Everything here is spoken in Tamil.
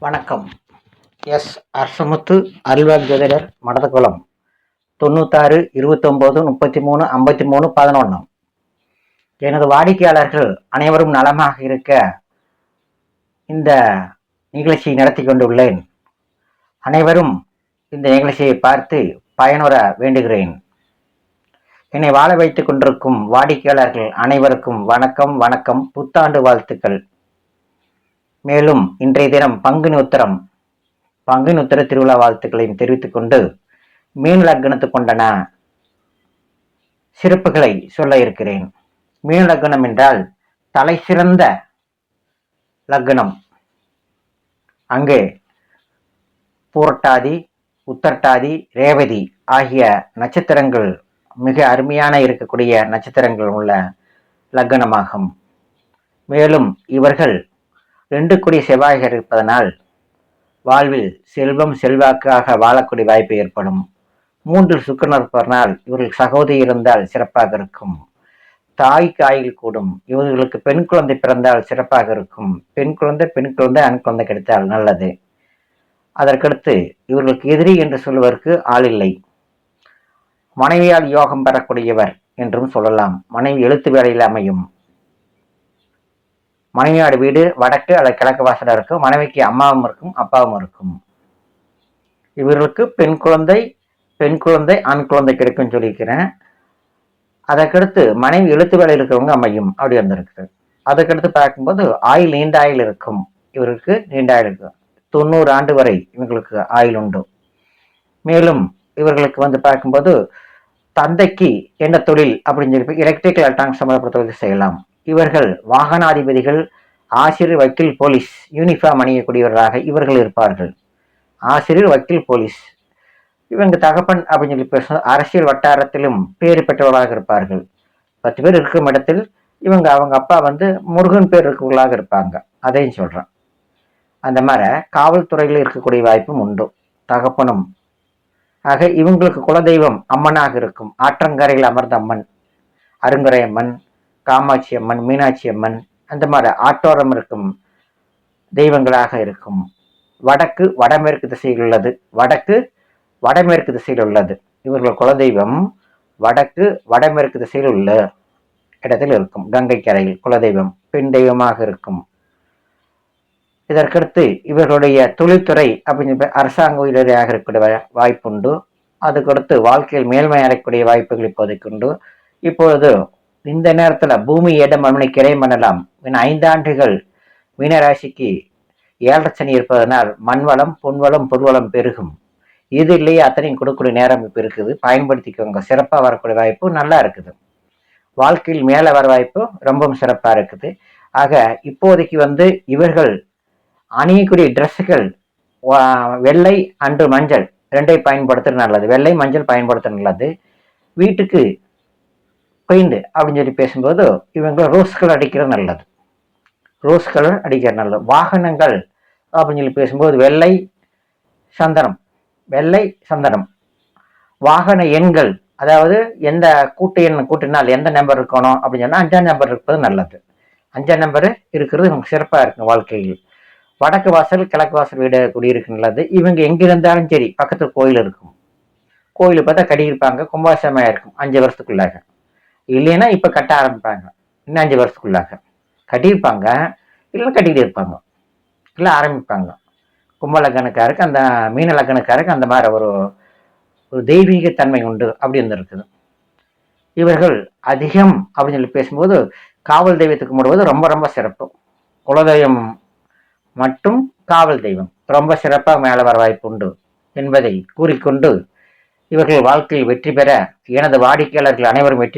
வணக்கம். எஸ். அரசமுத்து அல்வாக் ஜோதிடர் மடதகுளம் தொண்ணூத்தாறு இருபத்தொம்போது முப்பத்தி மூணு ஐம்பத்தி மூணு பதினொன்று எனது வாடிக்கையாளர்கள் அனைவரும் நலமாக இருக்க இந்த நிகழ்ச்சியை நடத்தி கொண்டுள்ளேன். அனைவரும் இந்த நிகழ்ச்சியை பார்த்து பயனுற வேண்டுகிறேன். என்னை வாழ வைத்துக் கொண்டிருக்கும் வாடிக்கையாளர்கள் அனைவருக்கும் வணக்கம் வணக்கம் புத்தாண்டு வாழ்த்துக்கள். மேலும் இன்றைய தினம் பங்குனி உத்தரம் பங்குனி உத்தர திருவிழா வாழ்த்துக்களையும் தெரிவித்துக் கொண்டு மீன் லக்னத்துக்கு கொண்டன சிறப்புகளை சொல்ல இருக்கிறேன். மீன் லக்னம் என்றால் தலை சிறந்த லக்னம் அங்கே பூரட்டாதி உத்தரட்டாதி ரேவதி ஆகிய நட்சத்திரங்கள் மிக அருமையான இருக்கக்கூடிய நட்சத்திரங்கள் உள்ள லக்னமாகும் மேலும் இவர்கள் ரெண்டு கோடி செவ்வாய்கள் இருப்பதனால் வாழ்வில் செல்வம் செல்வாக்காக வாழக்கூடிய வாய்ப்பு ஏற்படும். மூன்றில் சுக்கரன் இருப்பதனால் இவர்கள் சகோதரி இருந்தால் சிறப்பாக இருக்கும். தாய்க்கு காயில் கூடும். இவர்களுக்கு பெண் குழந்தை பிறந்தால் சிறப்பாக இருக்கும். பெண் குழந்தை பெண் குழந்தை ஆண் குழந்தை கிடைத்தால் நல்லது. அதற்கடுத்து இவர்களுக்கு எதிரி என்று சொல்வதற்கு ஆள் இல்லை. மனைவியால் யோகம் பெறக்கூடியவர் என்றும் சொல்லலாம். மனைவி எழுத்து வேலையில் அமையும். மனைவியோட வீடு வடக்கு அல்லது கிழக்கு வாசலாக இருக்கும். மனைவிக்கு அம்மாவும் இருக்கும் அப்பாவும் இருக்கும். இவர்களுக்கு பெண் குழந்தை பெண் குழந்தை ஆண் குழந்தை கிடைக்கும்னு சொல்லியிருக்கிறேன். அதற்கடுத்து மனைவி எழுத்து வேலை இருக்கிறவங்க அமையும் அப்படி வந்திருக்குது அதுக்கடுத்து பார்க்கும்போது ஆயில் நீண்ட ஆயில் இருக்கும். இவருக்கு நீண்ட ஆயில் இருக்கும். தொண்ணூறு ஆண்டு வரை இவங்களுக்கு ஆயில் உண்டு. மேலும் இவர்களுக்கு வந்து பார்க்கும்போது தந்தைக்கு என்ன தொழில் அப்படின்னு சொல்லி எலக்ட்ரிக்கல் எலக்ட்ரானிக் சம்மந்தப்பட்ட செய்யலாம். இவர்கள் வாகனாதிபதிகள் ஆசிரியர் வக்கீல் போலீஸ் யூனிஃபார்ம் அணியக்கூடியவர்களாக இவர்கள் இருப்பார்கள். ஆசிரியர் வக்கீல் போலீஸ். இவங்க தகப்பன் அப்படின்னு சொல்லி பேச அரசியல் வட்டாரத்திலும் பேறு பெற்றவர்களாக இருப்பார்கள். பத்து பேர் இருக்கும் இடத்தில் இவங்க அவங்க அப்பா வந்து முருகன் பேர் இருக்கவர்களாக இருப்பாங்க. அதையும் சொல்கிறேன் அந்த மாதிரி காவல்துறையில் இருக்கக்கூடிய வாய்ப்பும் உண்டு. தகப்பனும். ஆக இவங்களுக்கு குலதெய்வம் அம்மனாக இருக்கும். ஆற்றங்கரையில் அமர்ந்த அம்மன் அருங்கரை அம்மன் காமாட்சி அம்மன் மீனாட்சி அம்மன் அந்த மாதிரி ஆட்டோரம் இருக்கும் தெய்வங்களாக இருக்கும். வடக்கு வடமேற்கு திசையில் உள்ளது. வடக்கு வடமேற்கு திசையில் உள்ளது. இவர்கள் குலதெய்வம் வடக்கு வடமேற்கு திசையில் உள்ள இடத்தில் இருக்கும். கங்கை கரையில் குலதெய்வம் பெண் தெய்வமாக இருக்கும். இதற்கடுத்து இவர்களுடைய தொழில்துறை அப்படின்னு அரசாங்க உயிரியாக இருக்கக்கூடிய வாய்ப்புண்டு. அதுக்கடுத்து வாழ்க்கையில் மேல்மை அடையக்கூடிய வாய்ப்புகள் இப்போதைக்கு உண்டு. இப்பொழுது இந்த நேரத்தில் பூமி இடம் அவனை கிரை பண்ணலாம் ஐந்தாண்டுகள் மீனராசிக்கு ஏழரை சனி இருப்பதனால் மண்வளம் பொன்வளம் பொருவளம் பெருகும். இது இல்லையே அத்தனையும் கொடுக்கக்கூடிய நேரம் இப்போ இருக்குது. பயன்படுத்திக்கோங்க. சிறப்பாக வரக்கூடிய வாய்ப்பு நல்லா இருக்குது. வாழ்க்கையில் மேலே வர வாய்ப்பு ரொம்பவும் சிறப்பாக இருக்குது. ஆக இப்போதைக்கு வந்து இவர்கள் அணியக்கூடிய ட்ரெஸ்ஸுகள் வெள்ளை அன்று மஞ்சள் ரெண்டை பயன்படுத்துறது நல்லது. வெள்ளை மஞ்சள் பயன்படுத்த நல்லது. வீட்டுக்கு பெயிண்ட் அப்படின்னு சொல்லி பேசும்போது இவங்க ரோஸ் கலர் அடிக்கிறது நல்லது. ரோஸ் கலர் அடிக்கிறது நல்லது. வாகனங்கள் அப்படின்னு சொல்லி பேசும்போது வெள்ளை சந்தனம். வெள்ளை சந்தனம். வாகன எண்கள். அதாவது எந்த கூட்டு எண் கூட்டினால் எந்த நம்பர் இருக்கணும் அப்படின்னு சொன்னால் அஞ்சாம் நம்பர் இருப்பது நல்லது. அஞ்சாம் நம்பர் இருக்கிறது நமக்கு சிறப்பாக இருக்கும் வாழ்க்கையில். வடக்கு வாசல் கிழக்கு வாசல் வீடு குடியிருக்கு நல்லது. இவங்க எங்கே இருந்தாலும் சரி பக்கத்தில் கோயில் இருக்கும். கோயில் பார்த்தா கடி இருப்பாங்க கும்பாசமாக இருக்கும் அஞ்சு வருஷத்துக்குள்ளாக. இல்லைன்னா இப்போ கட்ட ஆரம்பிப்பாங்க. இன்னும் அஞ்சு வருஷத்துக்குள்ளாக. கட்டியிருப்பாங்க. இல்லைன்னா கட்டிக்கிட்டு இருப்பாங்க. இல்லை ஆரம்பிப்பாங்க. கும்பலக்கணக்காருக்கு அந்த மீன லக்கணக்காருக்கு அந்த மாதிரி ஒரு ஒரு தெய்வீக தன்மை உண்டு அப்படி இருந்திருக்குது. இவர்கள் அதிகம் அப்படின்னு சொல்லி பேசும்போது காவல் தெய்வத்துக்கு கும்பிடுவது ரொம்ப ரொம்ப சிறப்பு. குலதெய்வம் மட்டும் காவல் தெய்வம். ரொம்ப சிறப்பாக மேலே வர வாய்ப்பு உண்டு என்பதை கூறிக்கொண்டு இவர்கள் வாழ்க்கையில் வெற்றி பெற எனது வாடிக்கையாளர்கள் அனைவரும் வெற்றி